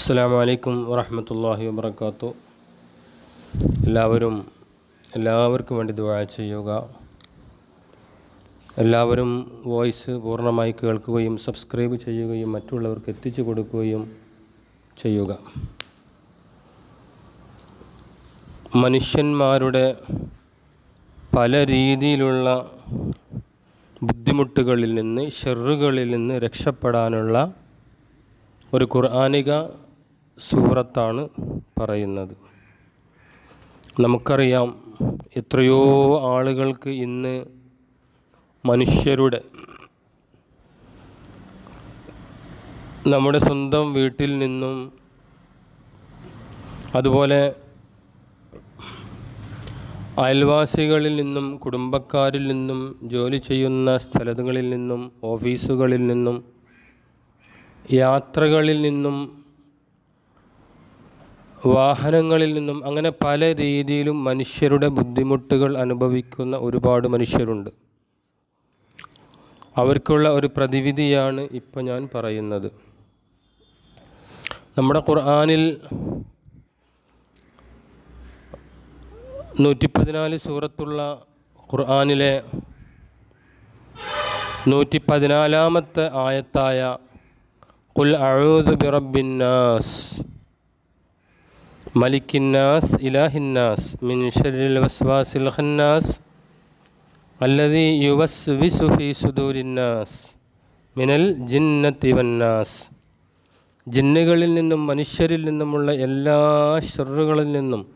അസ്സാം വലൈക്കും വറഹമത്തല്ലാഹി വാബർക്കാത്തു എല്ലാവരും എല്ലാവർക്കും വേണ്ടി ദുആ ചെയ്യുക. എല്ലാവരും വോയിസ് പൂർണമായി കേൾക്കുകയും സബ്സ്ക്രൈബ് ചെയ്യുകയും മറ്റുള്ളവർക്ക് എത്തിച്ചു കൊടുക്കുകയും ചെയ്യുക. മനുഷ്യന്മാരുടെ പല രീതിയിലുള്ള ബുദ്ധിമുട്ടുകളിൽ നിന്ന് ഷെറുകളിൽ നിന്ന് രക്ഷപ്പെടാനുള്ള ഒരു ഖുർആാനിക സൂറത്താണ് പറയുന്നത്. നമുക്കറിയാം എത്രയോ ആളുകൾക്ക് ഇന്ന് മനുഷ്യരുടെ നമ്മുടെ സ്വന്തം വീട്ടിൽ നിന്നും അതുപോലെ അയൽവാസികളിൽ നിന്നും കുടുംബക്കാരിൽ നിന്നും ജോലി ചെയ്യുന്ന സ്ഥലങ്ങളിൽ നിന്നും ഓഫീസുകളിൽ നിന്നും യാത്രകളിൽ നിന്നും വാഹനങ്ങളിൽ നിന്നും അങ്ങനെ പല രീതിയിലും മനുഷ്യരുടെ ബുദ്ധിമുട്ടുകൾ അനുഭവിക്കുന്ന ഒരുപാട് മനുഷ്യരുണ്ട്. അവർക്കുള്ള ഒരു പ്രതിവിധിയാണ് ഇപ്പം ഞാൻ പറയുന്നത്. നമ്മുടെ ഖുർആാനിൽ നൂറ്റി പതിനാല് സൂറത്തുള്ള ഖുർആാനിലെ നൂറ്റി പതിനാലാമത്തെ ആയത്തായ ഖുൽ അഊദു ബിറബിന്നാസ് മലിക്കിന്നാസ് ഇലാഹിന്നാസ് മിൻ ഷരിൽ വസ്വാസിൽ ഖന്നാസ് അല്ലദീ യുവസ്വിസു ഫീ സുദൂരിന്നാസ് മിനൽ ജിന്നത്തി വന്നാസ്. ജിന്നുകളിൽ നിന്നും മനുഷ്യരിൽ നിന്നുമുള്ള എല്ലാ ഷെറുകളിൽ നിന്നും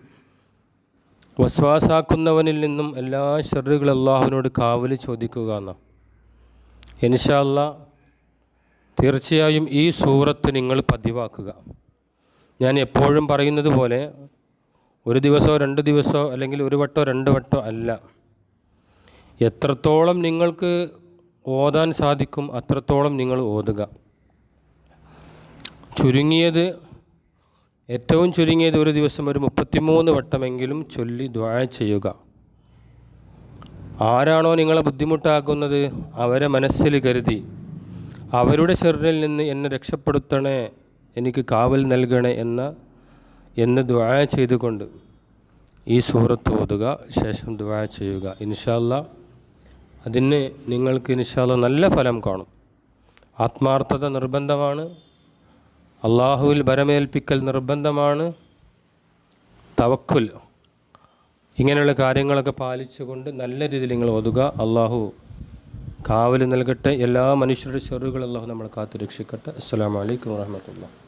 വസ്വാസാക്കുന്നവനിൽ നിന്നും എല്ലാ ഷെറുകൾ അള്ളാഹുവിനോട് കാവൽ ചോദിക്കുക എന്നാണ്. ഇൻഷാല്ല തീർച്ചയായും ഈ സൂറത്ത് നിങ്ങൾ പതിവാക്കുക. ഞാൻ എപ്പോഴും പറയുന്നത് പോലെ ഒരു ദിവസമോ രണ്ട് ദിവസമോ അല്ലെങ്കിൽ ഒരു വട്ടോ രണ്ട് വട്ടോ അല്ല. എത്രത്തോളം നിങ്ങൾക്ക് ഓതാൻ സാധിക്കും അത്രത്തോളം നിങ്ങൾ ഓതുക. ചുരുങ്ങിയത് ഏറ്റവും ചുരുങ്ങിയത് ഒരു ദിവസം ഒരു മുപ്പത്തിമൂന്ന് വട്ടമെങ്കിലും ചൊല്ലി ദ്വാ ചെയ്യുക. ആരാണോ നിങ്ങളെ ബുദ്ധിമുട്ടാക്കുന്നത് അവരെ മനസ്സിൽ കരുതി. അവരുടെ ചെറിൽ നിന്ന് എന്നെ രക്ഷപ്പെടുത്തണേ എനിക്ക് കാവൽ നൽകണേ എന്ന എന്ന് ദ്വാ ചെയ്തുകൊണ്ട് ഈ സൂറത്ത് ഓതുക ശേഷം ദ്വാ ചെയ്യുക. ഇൻഷാല്ല അതിന് നിങ്ങൾക്ക് ഇൻഷാല്ല നല്ല ഫലം കാണും. ആത്മാർത്ഥത നിർബന്ധമാണ്. അള്ളാഹുവിൽ ബരമേൽപ്പിക്കൽ നിർബന്ധമാണ്. തവക്കുൽ. ഇങ്ങനെയുള്ള കാര്യങ്ങളൊക്കെ പാലിച്ചുകൊണ്ട് നല്ല രീതിയിൽ നിങ്ങൾ ഓതുക. അള്ളാഹു കാവൽ നൽകട്ടെ. എല്ലാ മനുഷ്യരുടെ ചെറുകൾ അള്ളാഹു നമ്മളെ കാത്തു രക്ഷിക്കട്ടെ അസ്സാം വലൈക്കും വാഹമത്തുള്ള